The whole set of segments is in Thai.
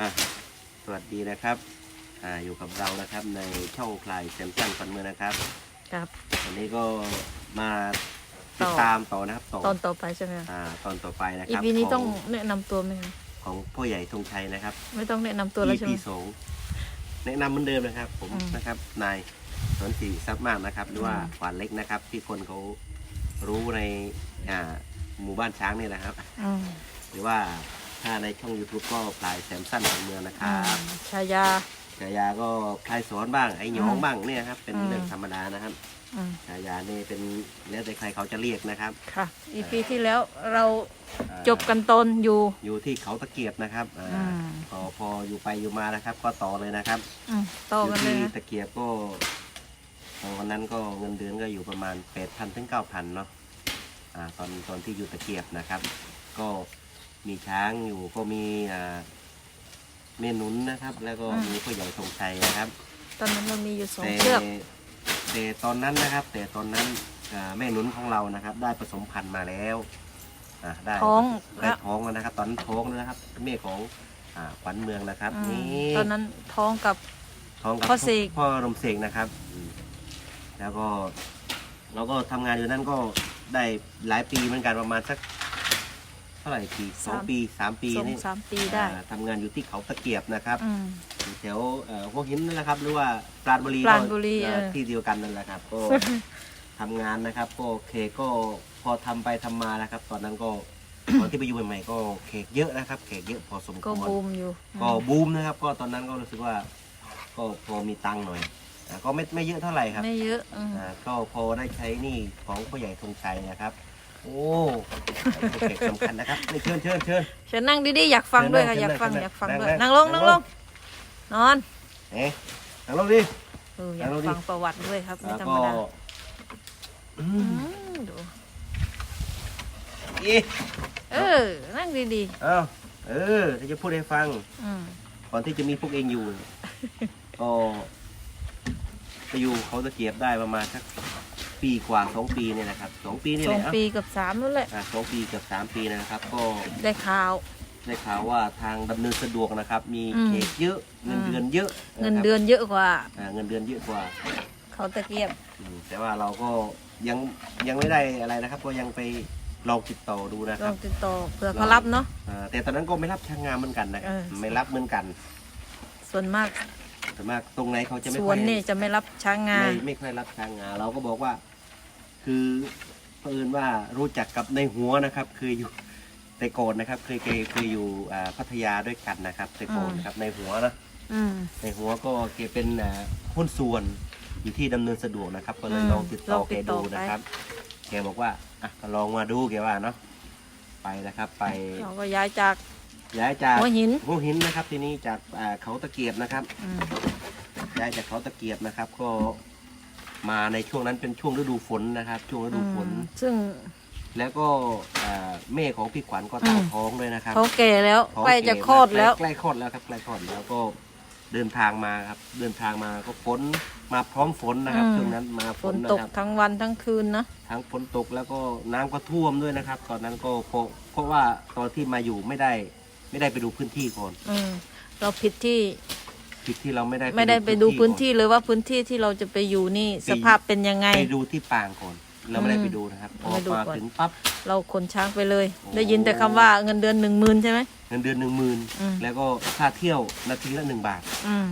อะสวัสดีนะครับอ่าอยู่กับเรานะครับในช่องคลายแซมซังฟันเมืองนะครับครับ วันนี้ก็มาติดตามต่อนะครับต่อตอนต่อไปใช่ไหมอ่าตอนต่อไปนะคอีรับพีนี้ขต้องแนะนำตัวไหมคะของพ่อใหญ่ธงชัยนะครับไม่ต้องแนะนำตัวแล้วใช่ไห EP มสองแนะนำเหมือนเดิมนะครับ ผมอืมนะครับนายสนศรีทรัพย์มากนะครับ หรือว่าอืมขวานเล็กนะครับ ที่คนเขารู้ในอ่าหมู่บ้านช้างเนี่ยนะครับ อืมหรือว่า ถ้าในช่อง YouTube ก็พลายแซมสันของเมืองนะคอืรับมชายาฉายาก็พลายสอนบ้างไอ้หยองอืมบ้างเนี่ยครับเป็นอืมเรื่องธรรมดานะครับอืมฉายานี่เป็นแล้วแต่ใครเขาจะเรียกนะครับ ค่ะ อีพีที่แล้วเราอ่าจบกันตอนอยู่ อยู่ที่เขาตะเกียบนะครับอ่าอืม พอพออยู่ไปอยู่มานะครับ ก็ต่อเลยนะครับอืมต่ออยู่กันเลยที่นะตะเกียบก็ตอนวันนั้นก็เงินเดือนก็อยู่ประมาณ8 0 0 0ถึง9,000เนาะอ่าตอนตอนที่อยู่ตะเกียบนะครับ ก็ มีช้างอยู่ก็มีอ่าเมนุนนะครับ แล้วก็มีพ่อใหญ่ธงชัยนะครับ ตอนนั้นเรามีอยู่สองแต่เชือกแต่ตอนนั้นนะครับ แต่ตอนนั้นอ่าแม่หนุนของเรานะครับ ได้ผสมพันธุ์มาแล้วอ่าได้ท้องได้แล้วท้องแล้วนะครับ ตอนนั้นท้องแล้วนะครับแม่ของอ่าขวัญเมืองนะครับอืมนี่ตอนนั้นท้องกับ ท้องกับพ่อเสก พ่อรมเสกนะครับอืมแล้วก็ เราก็ทำงานอยู่นั่นก็ได้หลายปีเหมือนกันประมาณสัก เท่าไหร่ปีสองปีสามปีสองนี่สามปีได้อ่าทำงานอยู่ที่เขาตะเกียบนะครับอืม อยู่แถวเอ่อหัวหินนั่นแหละครับ หรือว่าปราณบุรีปราณบุรีเอ่อเออ ที่เดียวกันนั่นแหละครับ ก็ ทำงานนะครับ ก็เคกก็พอทำไปทำมานะครับ ตอนนั้นก็ ตอนที่ไปอยู่ใหม่ๆก็เคกเยอะนะครับเคกเยอะพอสมคก็วรบูมอยู่ก็บูมนะครับ ก็ตอนนั้นก็รู้สึกว่า ก็พอมีตังค์หน่อยอ่าก็ไม่ไม่เยอะเท่าไหร่ครับ ไม่เยอะอืม อ่าก็พอได้ใช้หนี่ของพ่อใหญ่ธงชัยนะครับ โอ้เคกสำคัญนะครับนี่เชิญเชิญเชิญ เชิญนั่งดีๆอยากฟังด้วยค่ะเชิอญนั่ยางกฟังเชิญอยากฟังนั่งด้วยนั่งนั่งลงนั่นั่งงลลง งนอนเอ๊ะนั่งลงดิ เอออยากนั่งลงดิ ฟังประวัติด้วยครับไม่แล้วธรรก็มดาอือืมมดูอีเออนั่งดีเอ้าเออถ้าจะพูดให้ฟัง ๆอืมก่อนที่จะมีพวกเองอยู่ก็ไปอยู่เขาตะเกียบได้ประมาณสัก ปีกว่าสองปีเนี่ยนะครับสองปีนี่สแหองละปีกับสามนั่นแหละ อะสองปีเกับสามปีนะครับ ก็ได้ข่าว ได้ข่าวว่าทางดำเนินสะดวกนะครับ มีอืม เขตเยอะเงินอืมเดือนเยอะเงินนะครับเดือนเยอะกว่า อ่าเงินเดือนเยอะกว่า เขาตะเกียบ อืมแต่ว่าเราก็ยังยังไม่ได้อะไรนะครับ ก็ยังไปลองติดต่อดูนะคลรัอบงติดต่อเผื่อเขารับเนาะ อ่าแต่ตอนนั้นก็ไม่รับช่างงานเหมือนกันนะเออ ไม่รับเหมือนกันส่วนมากแต่มากตรงไหนเขาจะไม่สค่วอนยนี่จะไม่รับช้างงานไม่ไม่ค่อยรับช่างงาน เราก็บอกว่า คือเพิ่นว่ารู้จักกับในหัวนะครับเคยอยู่แต่ก่อนนะครับ เคยเคยเคยอยู่อ่าพัทยาด้วยกันนะครับแต่ก่อนอืมนะครับในหัวนะอืม ในหัวก็แกเป็นอ่าหุ้นส่วนอยู่ที่ดำเนินสะดวกนะครับ ก็เลยอืมลองติดต่อลองแกติดต่ดูอไป นะครับ แกบอกว่าอะก็ลองมาดูแกว่าเนาะไปนะครับ ไปเราก็ย้ายจากย้ายจากหัวหินหัวหินนะครับ ทีนี้จากอ่าเขาตะเกียบนะครับ อืมย้ายจากเขาตะเกียบนะครับ ก็ มาในช่วงนั้นเป็นช่วงฤดูฝนนะครับ ช่วงฤดูฝนอืมซึ่งแล้วก็อ่าแม่ของพี่ขวัญก็ตั้งอืมท้องด้วยนะครับ เขาแก่แล้วท้องใกล้จะเบคลอดแล้ว ใกล้คลอดแล้วครับใกล้คลอดแล้วก็เดินทางมาครับ เดินทางมาก็ฝนมาพร้อมฝนนะครับอืม ช่วงนั้นมาฝฝนนนะตกครับทั้งวันทั้งคืนนะ ทั้งฝนตกแล้วก็น้ำก็ท่วมด้วยนะครับ ตอนนั้นก็เพราะเพราะว่าตอนที่มาอยู่ไม่ได้ไม่ได้ไปดูพื้นที่ก่อน อืมเราผิดที่ ผิดที่เราไม่ได้ไม่ได้ไปดูพื้นที่ก่เลยว่าพื้นที่ที่เราจะไปอยู่นี่ไปสภาพเป็นยังไงอนไปดูที่ปางก่อนเราไม่ได้อืมไปดูนะครับพอไม่ดูมาก่อนถึงปั๊บเราขนช้างไปเลยโอ้ได้ยินแต่คำว่าเงินเดือนหนึ่งหมื่นใช่ไหมเงินเดือนหนึ่งหมื่นอืมแล้วก็ค่าเที่ยวนาทีละหนึ่งบาทอืม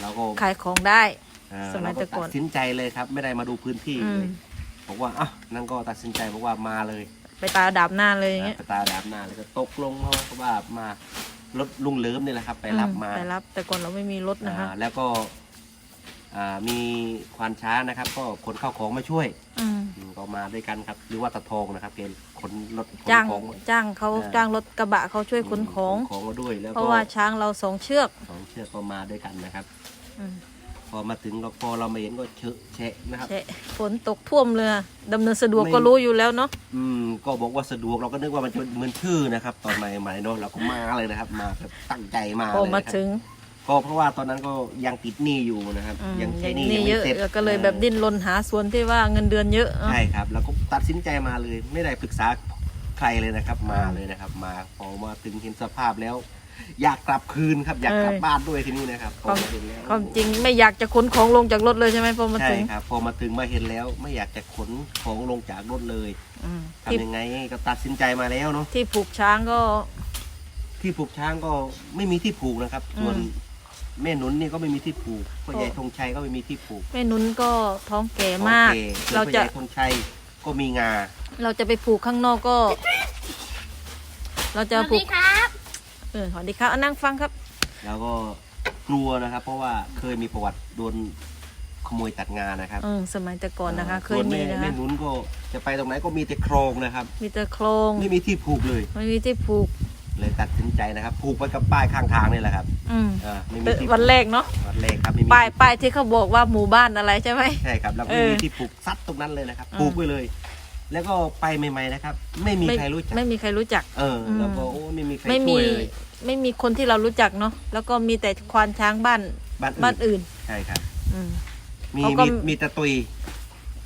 เราก็ขายของได้อ่าสมัยเราแต่ก่อนตัดสินใจเลยครับ ไม่ได้มาดูพื้นที่อืมเลยบอกว่าอะนั่นก็ตัดสินใจบอกว่ามาเลย ไปตาดาบหน้าเลยอย่างเงี้ยไปตาดาบหน้าเลยก็ตกลงเพราะว่ามา รถลุงเหลิมนี่แหละครับ ไปรับมาอืไปรับ แต่ก่อนเราไม่มีรถนะคะ อ่าแล้วก็อ่ามีควานช้างนะครับ ก็ขนข้าวของมาช่วยอืมอืมก็มาด้วยกันครับ หรือว่าตะทองนะครับเป็นขนรถขนจ้างของ จ้างเขาอ่า จ้างรถกระบะเขาช่วยขนของ ขนของมาด้วยแล้วเพก็ราะว่าช้างเราสองเชือก สองเชือกก็มาด้วยกันนะครับ อืมพ อมาถึงก็พอเรามาเห็นก็เชอะแฉะนะครับใช่ฝนตกท่วมเลยอะดำเนินสะดวกไม่ ก็รู้อยู่แล้วเนาะอืมก็บอกว่าสะดวกเราก็นึกว่ามันจะเหมือนชื่อนะครับ ตอนใหม่ๆเนาะเราก็มาเลยนะครับ มาแบบตั้งใจมาพอเลยมานะครับถึงก็เพราะว่าตอนนั้นก็ยังติดหนี้อยู่นะครับ อืมยังใช้อย่างหนี้นี้ยังเยไม่อะเสร็จก็เลยแบบดิ้นรนหาส่วนที่ว่าเงินเดือนเยอะอะใช่ครับแล้วก็ตัดสินใจมาเลย ไม่ได้ปรึกษาใครเลยนะครับ มาเลยนะครับ มาพอมาถึงเห็นสภาพแล้ว อยากกลับคืนครับอยากกลับเออบ้านด้วยทีนี้นะครับพคอวามมาถึงแล้วความจริงไม่อยากจะขนของลงจากรถเลยใช่ไหมพอมาใช่ถึงครับพอมาถึงมาเห็นแล้ว ไม่อยากจะขนของลงจากรถเลยอืมที่ทำยังไงก็ตัดสินใจมาแล้วเนาะที่ผูกช้างก็ ที่ผูกช้างก็ไม่มีที่ผูกนะครับ ส่วนอืมแม่หนุนนี่ก็ไม่มีที่ผูกพ่อใหญ่ธงชัยก็ไม่มีที่ผูกแม่นุ้นก็ท้องแก่มากโอคส่วนเราพ่อใหจะญ่ธงชัยก็มีงา เราจะไปผูกข้างนอกก็ เราจะสวัสผูกดีครับ เออสวัสดีครับอะนั่งฟังครับ แล้วก็กลัวนะครับ เพราะว่าเคยมีประวัติโดนขโมยตัดงานะครับเออสมัยแต่ก่อนนะคะ เคส่ยวนมีแม่นะแม่คะหนุนก็จะไปตรงไหนก็มีแต่โครงนะครับมีแต่โครงไม่มีที่ผูกเลย ไม่มีที่ผูก เลยตัดสินใจนะครับ ผูกไว้กับป้ายข้างทางนี่แหละครับอืมอ่าไม่มีเป็นที่วันแรกเนาะวันแรกครับไม่มีป้ายป้ายที่เขาบอกว่าหมู่บ้านอะไรใช่ไหม ใช่ครับแล้วเอไม่อมีที่ผูกซัดตรงนั้นเลยนะครับ อืม ผูกไว้เลย แล้วก็ไปใหม่ ๆนะครับ ไม่มีใครรู้จัก ไม่มีใครรู้จัก เอออมแล้วก็โอ้ไม่มีใครไม่ช่มีวยเลยไม่มีคนที่เรารู้จักเนาะแล้วก็มีแต่ควานช้างบ้านบ้านบ้านอื่นอื่น ใช่ครับ อืม มีเขาก็ มีมีแตะตุย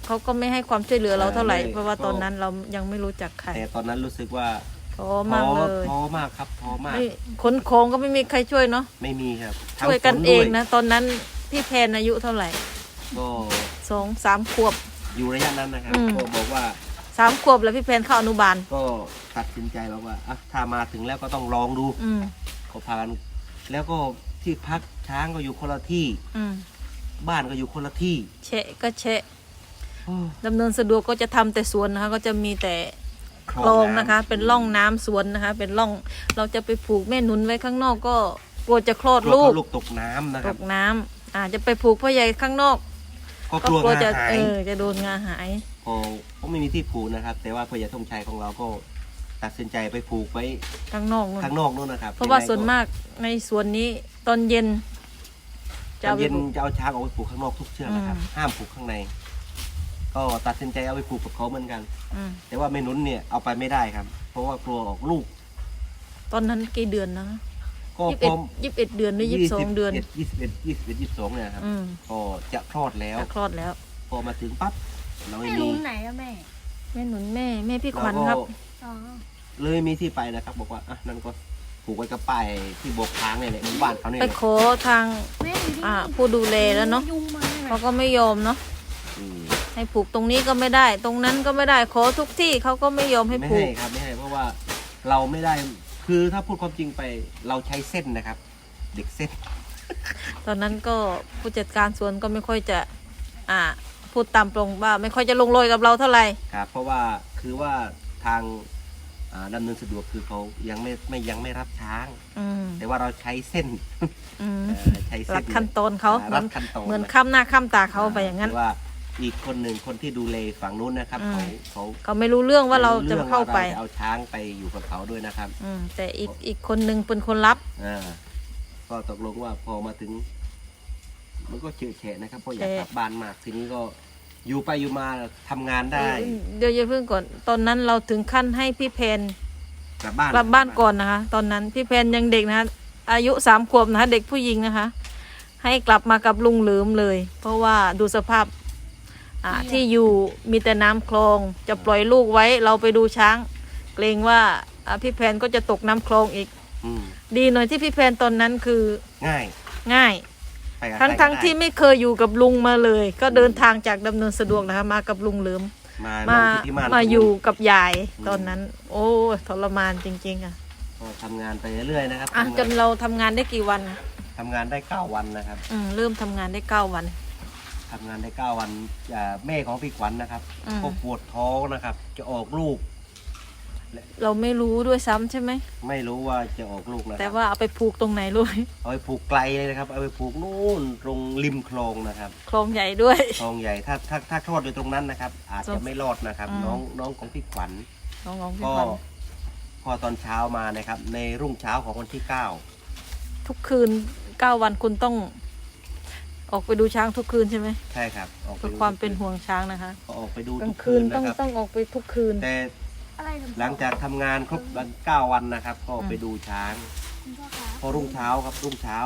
เขาก็ไม่ให้ความช่วยเหลือเราเท่าไหร่ เออไม่ เพราะว่าก็ตอนนั้นเรายังไม่รู้จักใครแต่ตอนนั้นรู้สึกว่าท้อท้มากอเลยท้อมากครับท้อมากไม่ขนของก็ไม่มีใครช่วยเนาะไม่มีครับช่วยกันทั้ฝเองด้นะ ตอนนั้นพี่แพนอายุเท่าไหร่ก็สองสามขวบ อยู่ระยะนั้นนะครับอืม ก็บอกว่า สามขวบแล้วพี่แพนเข้าอนุบาล ก็ตัดสินใจแล้วว่าอะถ้ามาถึงแล้วก็ต้องลองดูอืมก็พากันแล้วก็ที่พักช้างก็อยู่คนละที่ อืมบ้านก็อยู่คนละที่เชะก็เชะโอ้ดำเนินสะดวกก็จะทำแต่สวนนะคะ ก็จะมีแต่คลองนะคะ เป็นร่องน้ำสวนนะคะ เป็นร่องเราจะไปผูกแม่หนุนไว้ข้างนอกก็กลัวจะคลอดกลัลูวกลูกตกน้ำนะคตรับ กน้ำอาจจะไปผูกพ่อใหญ่ข้างนอก ก็ก็กลัวกลัวงาจะหาเอยอจะโดนงาหาย พอก็ไม่มีที่ผูกนะครับ แต่ว่าพญาธงชัยของเราก็ตัดสินใจไปผูกไว้ข้างนอกนู่นข้างนอกนู่นนะครับเพราะว่ายังไงส่วนมากในสวนนี้ตอนเย็นตจะอนเอาไปเย็นผูกจะเอาช้างออกไปผูกข้างนอกทุกเชือกนะครับอืมห้ามผูกข้างใน ก็ตัดสินใจเอาไปผูกกับเขาเหมือนกันอืมแต่ว่าเมนุนเนี่ยเอาไปไม่ได้ครับ เพราะว่ากลัวออกลูก ตอนนั้นกี่เดือนนะก็ยี่สิบพเอ็ดร้อมยี่สิบเอ็ดเดือนหรือยี่สิบสองเดือนยี่สิบเอ็ดยี่สิบเอ็ดยี่สิบสองเนี่ยครับอืมก็จะคลอดแล้วจะคลอดแล้ว พอมาถึงปั๊บ เราไม่แม่มีรู้ไหนอะแม่แม่หนุนแม่แม่พี่ขเราวัญก็ครับ อ๋อเลยมีที่ไปนะครับ บอกว่าอะนั่นก็ผูกไว้กับป้ายที่โบกทางเนี่ยแหละหมู่บ้านเขาเนี่ยไปแหละขอทาง แม่อยู่ที่อ่านี่ผู้ดูแลแล้วเนาะ ยุงมาน่ะเขาก็ไม่ยอมเนาะอืมให้ผูกตรงนี้ก็ไม่ได้ ตรงนั้นก็ไม่ได้ขอทุกที่เขาก็ไม่ยอมให้ไม่ผูให้ก ครับไม่ให้เพราะว่าเราไม่ได้คือถ้าพูดความจริงไปเราใช้เส้นนะครับ เด็กเส้น ตอนนั้นก็ผู้จัดการสวนก็ไม่ค่อยจะ อ่า พูดตามตรงว่าไม่ค่อยจะลงรอยกับเราเท่าไหร่ครับเพราะว่าคือว่าทางอ่าดำเนินสะดวกคือเขายังไม่ไม่ยังไม่รับช้าง อืมแต่ว่าเราใช้เส้นอืมเอ่อใช้เส้นรัดขั้นตอนเขาอ่เหมืรัอนดขั้นตอนเหมือนนะค้ำหน้าค้ำตาเขาไปอย่างนั้นหรืว่าอีกคนหนึ่งคนที่ดูแลฝั่งนู้นนะครับอืมเขาเขาเขาไม่รู้เรื่องว่าเราจะรื่องเข้าไปว่รเอาช้างไปอยู่กับเขาด้วยนะครับ อืมแต่อีกอีกคนนึงเป็นคนรับ อ่าก็ตกลงว่าพอมาถึง มันก็เฉอะแฉะนะครับเพราะอยากแฉะกลับบ้านมากทีนี้ก็อยู่ไปอยู่มาทำงานได้เดี๋ยวอย่าเพิ่งก่อน ตอนนั้นเราถึงขั้นให้พี่เพนกลับบ้านกลับบ้านก่อนนะคะ ตอนนั้นพี่เพนยังเด็กนะคะอายุสามขวบนะคะเด็กผู้หญิงนะคะ ให้กลับมากับลุงเหลิมเลย เพราะว่าดูสภาพอ่าที่อยู่มีแต่น้ำคลองจะปล่อยลูกไว้เราไปดูช้าง เกรงว่าอ่าพี่แพนก็จะตกน้ำคลองอีก อืมดีหน่อยที่พี่แพนตอนนั้นคือง่ายง่าย ไปกับทั้งใครก็ทั้งได้ที่ไม่เคยอยู่กับลุงมาเลย ก็เดินทางจากดำเนินสะดวกนะคะมากับลุงเหลิม มามาลงที่ที่นมาอยู่กับยายอืมตอนนั้น โอ้ยทรมานจริง ๆ อะก็ทำงานไปเรื่อยๆนะครับอะทำงานจนเราทำงานได้กี่วันทำงานได้เก้าวันนะครับอืมเริ่มทำงานได้เก้าวัน ทำงานได้เก้าวันอ่าแม่ของพี่ขวัญนะครับอืม ก็ปวดท้องนะครับ จะออกลูก เราไม่รู้ด้วยซ้ำใช่ไหม ไม่รู้ว่าจะออกลูกนะคแต่รับว่าเอาไปผูกตรงไหนรู้ไหมเอาไปผูกไกลเลยนะครับ เอาไปผูกนู่นตรงริมคลองนะครับ คลองใหญ่ด้วย คลองใหญ่ถ้าถ้าถ้าคลอดอยู่ตรงนั้นนะครับ อาจสจะงไม่รอดนะครับ อืม น้องน้องของพี่ขวัญ น้องๆพี่ก็ขวัญพอตอนเช้ามานะครับ ในรุ่งเช้าของวันที่เก้าทุกคืนเก้าวันคุณต้อง ออกไปดูช้างทุกคืนใช่ไหมใช่ครับ ออกไปเพื่อดูความเป็นห่วงช้างนะคะก็ออกไปดูกลาทุงกคืคืนนต้องนะครับ ต้องออกไปทุกคืน แต่ อะไรทำหลังจากทำงานครบวันเก้าวันนะครับ ก็อืมไปดูช้างคุณพ่อคะพอรุ่งเช้าครับรุ่งเช้า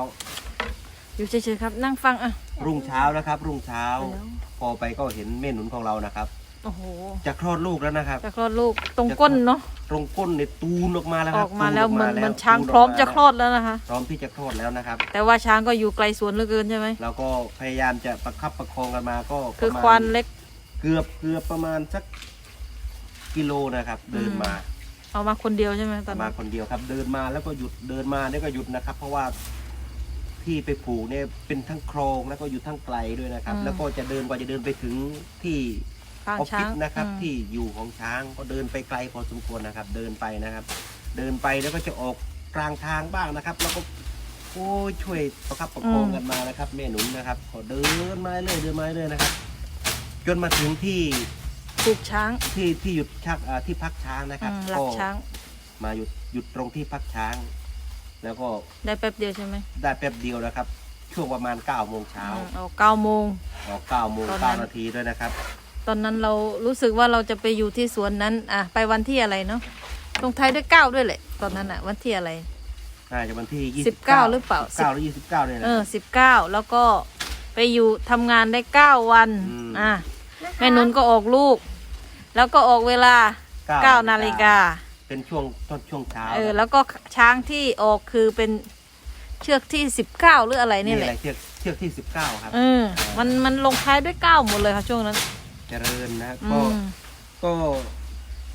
อยู่เฉยๆครับ นั่งฟังอะ รุ่งเช้านะครับ รุ่งเช้า แล้ว พอไปก็เห็นแม่หนุนของเรานะครับ โอ้โหจะคลอดลูกแล้วนะครับ จะคลอดลูกตรงก้นเนาะตรงก้นเนี่ยตูนออกมาแล้วอครัอบกมาแล้วตูเหมือนกเหมือนช้างตูนกพร้อมจะาคลอดแล้วนะคะ พร้อมที่จะคลอดแล้วนะครับ แต่ว่าช้างก็อยู่ไกลสวนเหลือเกินใช่ไหมเราก็พยายามจะประคับประคองกันมาก็คือประมณควานเล็กเกือบเกือบประมาณสัก กิโลนะครับ เดินมา เอามาคนเดียวใช่ไหมตอนมานั้นคนเดียวครับ เดินมาแล้วก็หยุดเดินมาเนี่ยก็หยุดนะครับ เพราะว่าที่ไปผูกเนี่ยเป็นทั้งคลองแล้วก็อยู่ทั้งไกลด้วยนะครับ แล้วก็จะเดินกว่าจะเดินไปถึงที่ข้างออฟช้าฟิงศนะครับอืมที่อยู่ของช้างก็เดินไปไกลพอสมควรนะครับ เดินไปนะครับ เดินไปแล้วก็จะออกกลางทางบ้างนะครับ แล้วก็โอ้ยช่วยประคับประคองกันมานะครับแม่หนุนนะครับก็เดินมาเรื่อยเดินมาเรื่อยนะครับ จนมาถึงที่ ปลูกช้าง ที่ที่หยุดชักอ่าที่พักช้างนะครับอืมหลักช้าง มาหยุดหยุดตรงที่พักช้าง แล้วก็ได้แป๊บเดียวใช่ไหมได้แป๊บเดียวนะครับ ช่วงประมาณ9ก้าโมงเช้าอืมเอาเก้าโมง ออกเก้าโมงตอนนั้นเก้านาทีด้วยนะครับ ตอนนั้นเรารู้สึกว่าเราจะไปอยู่ที่สวนนั้น อะ ไปวันที่อะไรเนาะลงท้ายด้วยเก้าด้วยแหละ ตอนนั้นอะ วันที่อะไร น่าจะวันที่ยี่สิบเก้าหรือเปล่าเก้าหรือยี่สิบเก้าเนี่ยนะ เออสิบเก้าแล้วก็ไปอยู่ทำงานได้เก้าวัน อืม อะแม่นุนก็ออกลูก แล้วก็ออกเวลาเก้านาฬิกา เป็นช่วงต้นช่วงเช้าเออ แล้วก็ช้างที่ออกคือเป็นเชือกที่สิบเก้าหรืออะไรนี่นี่แหแหละละเชือกเชือกที่สิบเก้าครับ เออมันมันลงท้ายด้วยเก้าหมดเลยค่ะช่วงนั้น เจริญนะ อืก็ม ก็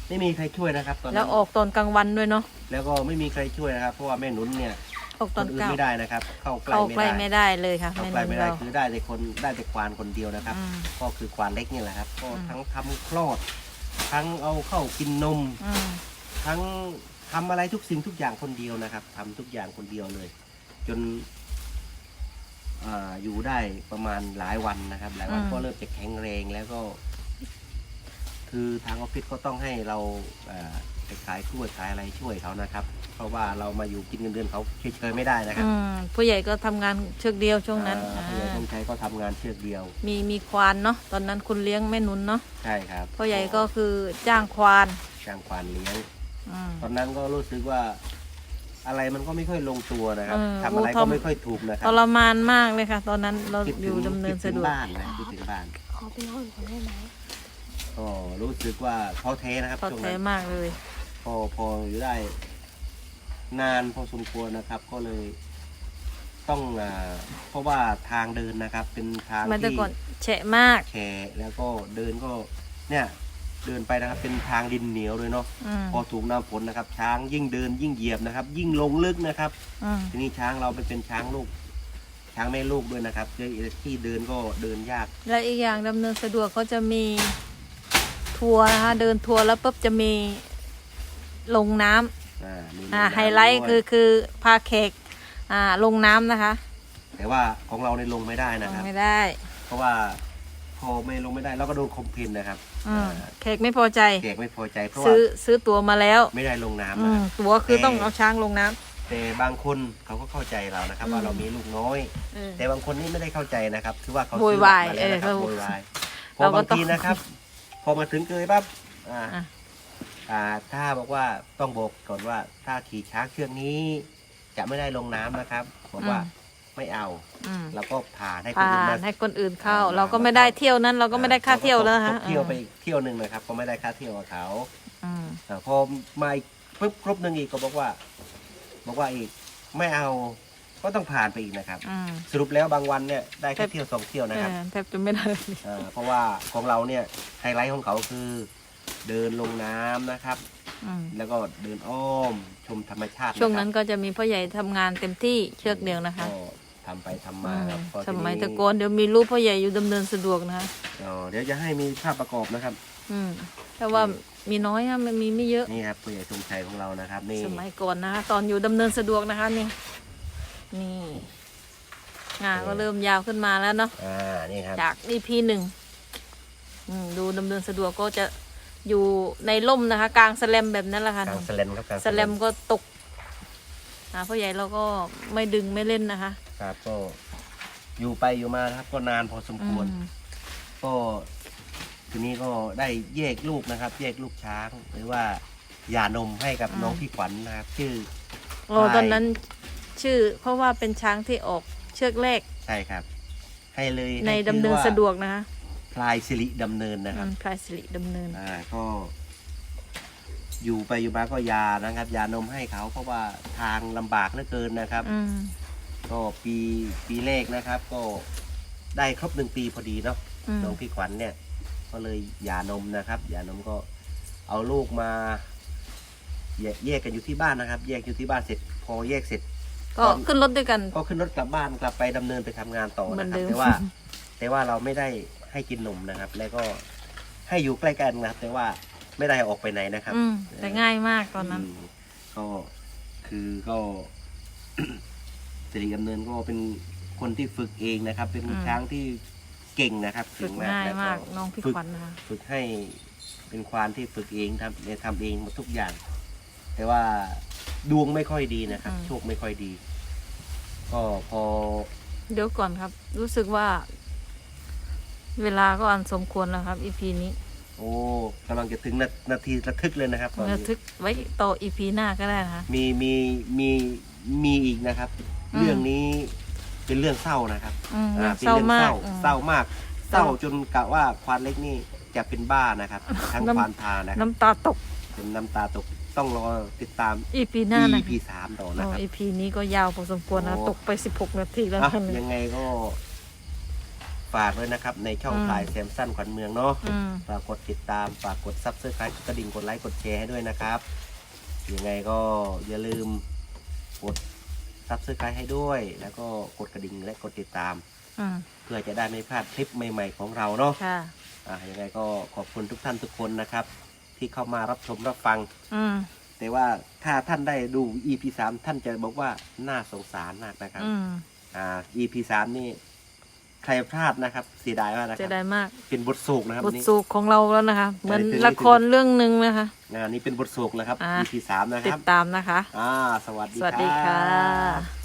ไม่มีใครช่วยนะครับ ตอนแล้นั้วนออกตอนกลางวันด้วยเนาะแล้วก็ไม่มีใครช่วยนะครับ เพราะว่าแม่หนุนเนี่ยออกคตอนนอื่นเก้าไม่ได้นะครับ เข้าใกล้เข้าไม่ใกล้ได้ไม่ได้เลยค่ะเข้าแม่ใกล้นุนไม่ได้เรา คือได้แต่คนได้แต่ควานคนเดียวนะครับ อืมก็คือควานเล็กนี่แหละครับ ก็อืม ทั้งทำคลอด ทั้งเอาเข้ากินนม อืมทั้งทำอะไรทุกสิ่งทุกอย่างคนเดียวนะครับทำทุกอย่างคนเดียวเลย จนอาอยู่ได้ประมาณหลายวันนะครับ หลายวันอืม ก็เริ่มจะแข็งแรงแล้วก็ คือทางออฟฟิศก็ต้องให้เราเอ่อ ไปขายกล้วยขายอะไรช่วยเขานะครับ เพราะว่าเรามาอยู่กินเงินเดือนเขาเฉยๆไม่ได้นะครับอืมผู้ใหญ่ก็ทำงานเชือกเดียวช่วงนั้นอ่าผู้ใหญ่อ่าธงชัยก็ทำงานเชือกเดียวมีมีควานเนาะตอนนั้นคุณเลี้ยงแม่นุนเนาะใช่ครับพ่อใหญ่ก็คือจ้างควานจ้างควานเลี้ยง อืม ตอนนั้นก็รู้สึกว่า อะไรมันก็ไม่ค่อยลงตัวนะครับเออทำอะไรโอ้ก็ทำไม่ค่อยถูกนะคทรับรมานมากเลยค่ะ ตอนนั้นเราคิดอถึยู่งดำเนินคิสะถึดงวกบ้านนะคิดถึงบ้านขอไปนอนก่อนได้ไหมก็รู้สึกว่าท้อแท้นะครับก็ช่วงแท้นั้นมากเลย พอพออยู่ได้ นานพอสมควรนะครับ ก็เลย ต้องอ่าเพราะว่าทางเดินนะครับ เป็นทางมันแต่ที่ก่อนแฉะมาก แฉะแล้วก็เดินก็เนี่ยเดินไปนะครับ เป็นทางดินเหนียวเลยเนาะอืมพอถูกน้ำฝนนะครับ ช้างยิ่งเดินยิ่งเหยียบนะครับ ยิ่งลงลึกนะครับ อืมทีนี้ช้างเราไปเป็นช้างลูก ช้างแม่ลูกด้วยนะครับที่เดินก็เดินยาก และอีกอย่างดำเนินสะดวกเขาจะมีทัวร์นะคะ เดินทัวร์แล้วปุ๊บจะมี ลงน้ำอ่ามีอ่าน้ำไฮไลท์ด้วยคือคือพาแขกอ่าลงน้ำนะคะแต่ว่าของเราในยลงไม่ได้ลนะงครับ ไม่ได้เพราะว่าพอไม่ลงไม่ได้เราก็โดนคอมเพลนนะครับอืมอ่าแขกไม่พอใจแขกไม่พอใจเพราะว่าซื้อซื้อตั๋วมาแล้วไม่ได้ลงน้ำอืนะคมรับตั๋วคือต้องเอาช้างลงน้ำ แต่บางคนเขาก็เข้าใจเรานะครับอืมว่าเรามีลูกน้อย เออ แต่บางคนนี่ไม่ได้เข้าใจนะครับ คือว่าเขาโวยวายซื้อบัตรมาแล้วนะครับเออโวยวายพเราอก็บางต้องทีนะครับ พอมาถึงเกยปั๊บอ่าอะ อ่าถ้าบอกว่าต้องบอกก่อนว่าถ้าขี่ช้างเชือกนี้ จะไม่ได้ลงน้ำนะครับบอกว่าไม่เอาอืมเราก็ผ่านให้คนผ่าอื่นนมา ให้คนอื่นเข้า อ่า เราก็ไม่ได้เที่ยวนั้น เราก็ไม่ได้ค่าเที่ยวแล้วนะเราคะก็ตกเที่ยวไปอีกเที่ยวหนึ่งนะครับ ก็ไม่ได้ค่าเที่ยวกับเขาอืมอ่าพอมาอีกปุ๊บครบหนึ่งอีกก็บอกว่า บอกว่าอีกไม่เอาก็ต้องผ่านไปอีกนะครับ อืมสรุปแล้วบางวันเนี่ยได้ครัแค่บเที่ยวสองเที่ยวนะครับเออแทบจะไม่ได้เลยอ่าเพราะว่าของเราเนี่ยไฮไลท์ของเขาคือ เดินลงน้ำนะครับ อืมแล้วก็เดินอ้อมชมธรรมชาติะครับช่วงนั้นก็จะมีพ่อใหญ่ทำงานเต็มที่เชือกเดียวนะคะก็ทำไปทำอืมามครับพอสมัยทีนี้แตะโกอนเดี๋ยวมีรูปพ่อใหญ่อยู่ดำเนินสะดวกนะคะ อ๋อเดี๋ยวจะให้มีภาพประกอบนะครับ อืมแต่ว่ามีน้อยอะมันมีไม่เยอะ นี่ครับผู้ใหญ่ธงชัยของเรานะครับ นี่ สมัยก่อนนะคะตอนอยู่ดำเนินสะดวกนะคะนี่ นี่งาก็เริ่มยาวขึ้นมาแล้วเนาะ อ่า นี่ครับ จาก EP หนึ่งอืมดูดำเนินสะดวกก็จะ อยู่ในร่มนะคะ กลางสแลมแบบนั้นแหละค่ะกลางสแลมครับกลางสแลมก็ตกอ่าพ่อใหญ่เราก็ไม่ดึงไม่เล่นนะคะครับก็อยู่ไปอยู่มานะครับ ก็นานพอสมอืควรมก็ทีนี้ก็ได้แยกลูกนะครับ แยกลูกช้าง หรือว่าหย่านมให้กับน้องพี่ขวัญนะครับ ชื่อ โอ้ตอนนั้นชื่อเพราะว่าเป็นช้างที่ออกเชือกแรกใช่ครับ ให้เลยในให้ดำชื่อเนินว่า สะดวกนะคะ ใลายสิริดำเนินนะครับอืมพลายสิริดำเนิน อ่าก็ อยู่ไปอยู่มาก็ยานะครับ ยานมให้เขาเพราะว่าทางลำบากเหลือเกินนะครับ อืมก็ปีปีแรกนะครับ ก็ได้ครบหนึ่งปีพอดีเนาะ อืมน้องพี่ขวัญเนี่ย ก็เลยหยานมนะครับหยานมก็เอาลูกมาแยกแยกกันอยู่ที่บ้านนะครับ แยกอยู่ที่บ้านเสร็จ พอแยกเสร็จ ก็ขึ้นรถด้วยกัน ก็ขึ้นรถกลับบ้านกลับไปดำเนินไปทำงานต่อเหมืนะอนครับเดิมแต่ว่า แต่ว่าเราไม่ได้ ให้กินนมนะครับ แล้วก็ให้อยู่ใกล้กันนะครับ แต่ว่าไม่ได้ออกไปไหนนะครับอืมแต่ง่ายมากตอนนั้นอืมก็คือก็สิริดำเนินก็เป็นคนที่ฝึกเองนะครับ เป็นอืม ช้างที่เก่งนะครับฝึกเก่ง่ายแล้วมากน้องพี่ฝึกขวัญนะคะ ฝึกให้เป็นควานที่ฝึกเองทำเนี่ยทำเองหมดทุกอย่าง แต่ว่าดวงไม่ค่อยดีนะครับโชคไม่ค่อยดี ก็พอ เดี๋ยวก่อนครับ รู้สึกว่า เวลาก็อันสมควรแล้วครับอีพีนี้โอ้กำลังจะถึงนานาทีระทึกเลยนะครับตอนระนี้ทึกไว้ต่ออีพีหน้าก็ได้นะคะ มีมีมีมีอีกนะครับ อืมเรื่องนี้เป็นเรื่องเศร้านะครับอืมอ่าเศร้ามากเป็นอืเรื่องมเศร้าเศร้ามากเศเศร้าร้าจนกะว่าควานเล็กนี่จะเป็นบ้านะครับ ทั้งน้ำ ควานพานะครับ น้ำตาตก เป็นน้ำตาตกต้องรอติดตามอีพีหน้านะ EP สามต่อนะครับอีพีนี้ก็ยาวพอสมควรนะ โอ้ ตกไปสิบหกนาทีแล้วอะท่านเลยยังไงก็ ฝากด้วยนะครับ ในช่องอืมพลายแซมสั้นขวัญเมืองเนาะอืม ฝากกดติดตาม ฝากกดซับสไครต์กระดิ่งกดไลค์กดแชร์ให้ด้วยนะครับยังไงก็อย่าลืมกดซับสไครต์ให้ด้วย แล้วก็กดกระดิ่งและกดติดตาม อืมเพื่อจะได้ไม่พลาดคลิปใหม่ ๆ ของเราเนาะค่ะ อะยังไงก็ขอบคุณทุกท่านทุกคนนะครับ ที่เข้ามารับชมรับฟัง อืมแต่ว่าถ้าท่านได้ดู EP สามท่านจะบอกว่าน่าสงสารมากนะครับ อืม อ่า EP สามนี่ ใครพลาดนะครับเสียดายมากนะคจะรับได้มาก เป็นบทโศกนะครับบทนี่สูกของเราแล้วนะคะ เหมือนถึงละครเรื่องหนึ่งนะคะ งานนี้เป็นบทโศกนะครับ อ่า EP สามนะคติรัดบตามนะคะ อ่าสวัสดีสวัสดีรับค่ะ